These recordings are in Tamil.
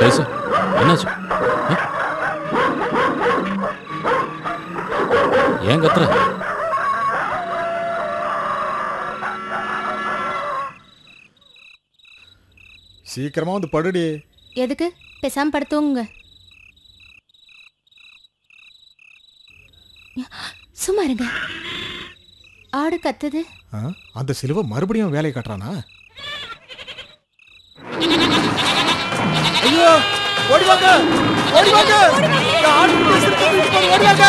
பைசா. என்னாச்சு? ஏன் கத்துற? சீக்கிரமா வந்து படுடி. எதுக்கு? பேசாம படுத்துவோங்க சும்மா இருங்க. ஆடு கத்துது. அந்த சிலுவை மறுபடியும் வேலையை காட்டுறானா? ஐயோ ஓடி வாங்க ஓடி வாங்க. ஓடி வாங்க.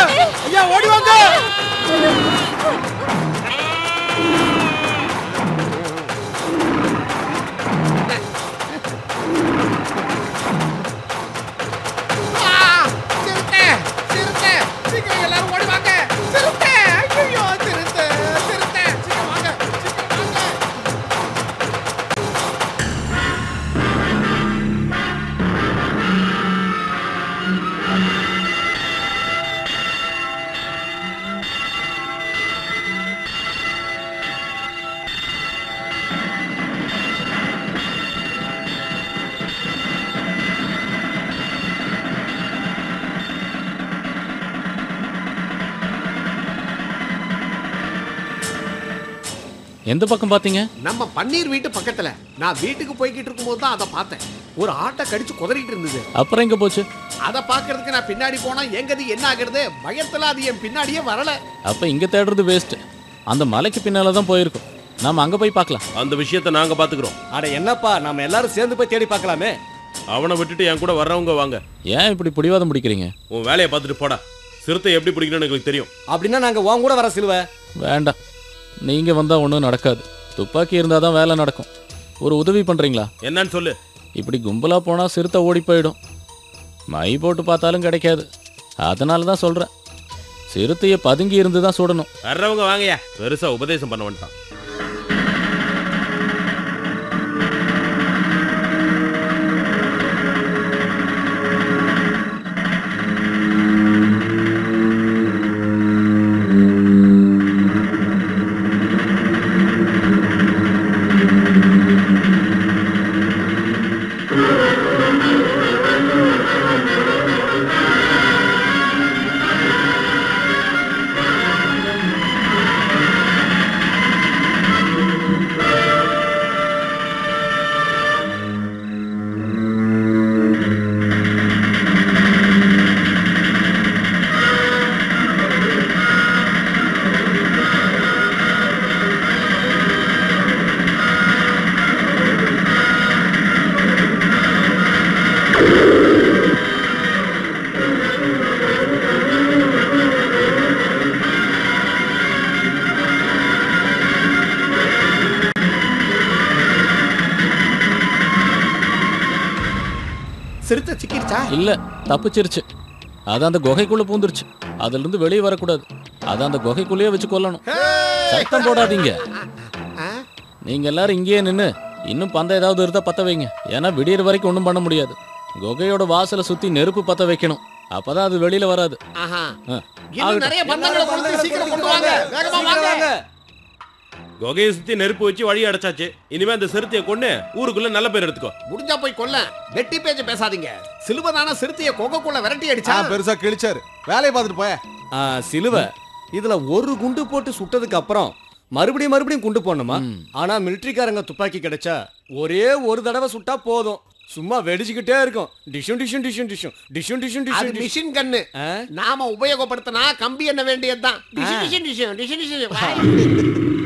எந்த பக்கம் பாத்தீங்க நம்ம பன்னீர் வீட்டு பக்கத்துல. நான் வீட்டுக்கு போய்கிட்டு இருக்கும்போது தான் அதை பார்த்தேன். ஒரு ஆட்டை கடிச்சு குதறிட்டு இருந்தது. அப்புறம் எங்க போச்சு? அதை பார்க்கறதுக்கு நான் பின்னாடி போனா எங்கது என்ன ஆகுறது? பயத்துல அது என் பின்னாடியே வரல. அப்ப இங்க தேடுறது வேஸ்ட் அந்த மலைக்கு பின்னால தான் போயிருக்கும். நாம அங்க போய் பார்க்கலாம். அந்த விஷயத்தை நாங்க பாத்துக்கிறோம் அட என்னப்பா நாம எல்லாரும் சேர்ந்து போய் தேடி பார்க்கலாமே? அவனை விட்டுட்டு என் கூட வர்றவங்க வாங்க. ஏன் இப்படி பிடிவாதம் பிடிக்கிறீங்க? உன் வேலையை பார்த்துட்டு போடா. சிறுத்தை எப்படி பிடிக்கணும்னு எங்களுக்கு தெரியும். அப்படின்னா நாங்க உன் கூட வர சிலுவை. வேண்டாம். நீங்க வந்தா ஒன்றும் நடக்காது. துப்பாக்கி இருந்தால் தான் வேலை நடக்கும். ஒரு உதவி பண்றீங்களா? என்னன்னு சொல்லு. இப்படி கும்பலா போனா சிறுத்தை ஓடி போயிடும். மை போட்டு பார்த்தாலும் கிடைக்காது. அதனால தான் சொல்றேன். சிறுத்தையை பதுங்கி இருந்து தான் சுடணும். வர்றவங்க வாங்கயா பெருசா உபதேசம் பண்ண வேண்டாம். சிறுத்தை சிக்கிடுச்சா இல்ல தப்பிச்சிருச்சு. அது அந்த குகைக்குள்ள பூந்துருச்சு. அதுல இருந்து வெளியே வரக்கூடாது. அதை அந்த குகைக்குள்ளேயே வச்சு கொல்லணும். சத்தம் போடாதீங்க? நீங்க எல்லாரும் இங்கேயே நின்னு இன்னும் பந்தம் ஏதாவது இருந்தா பத்த வைங்க. ஏன்னா விடியற வரைக்கும் ஒன்றும் பண்ண முடியாது. குகையோட வாசலை சுத்தி நெருப்பு பத்த வைக்கணும். அப்பதான் அது வெளியில வராது. ஆஹா. ஆ. இன்னும் நிறைய குகையை சுத்தி நெருப்பு வச்சு வழி அடைச்சாச்சு. இனிமே அந்த சிறுத்தையை கொண்டு ஊருக்குள்ள நல்ல பேர் எடுத்துக்கோ. முடிஞ்சா போய் கொல்ல. வெட்டி பேச்சு பேசாதீங்க. சிலுவதான சிறுத்தைய கொகக்குள்ள விரட்டி அடிச்சா? பெருசா கிழிச்சாரு. வேலையை பார்த்துட்டு போய. ஆ, சிலுவை இதுல ஒரு குண்டு போட்டு சுட்டதுக்கு அப்புறம் மறுபடியும் மறுபடியும் குண்டு போடணுமா? ஆனா மிலிட்ரிக்காரங்க துப்பாக்கி கிடைச்சா ஒரே ஒரு தடவை சுட்டா போதும். சும்மா வெடிச்சுக்கிட்டே இருக்கும். டிஷும் டிஷும் டிஷும் டிஷும். டிஷும் டிஷும் டிஷும் டிஷும் மிஷின் கண்ணு? நாம உபயோகப்படுத்தினா கம்பி என்ன வேண்டியதுதான்? டிஷு, டிஷு, டிஷு, டிஷு, டிஷு. வாய்.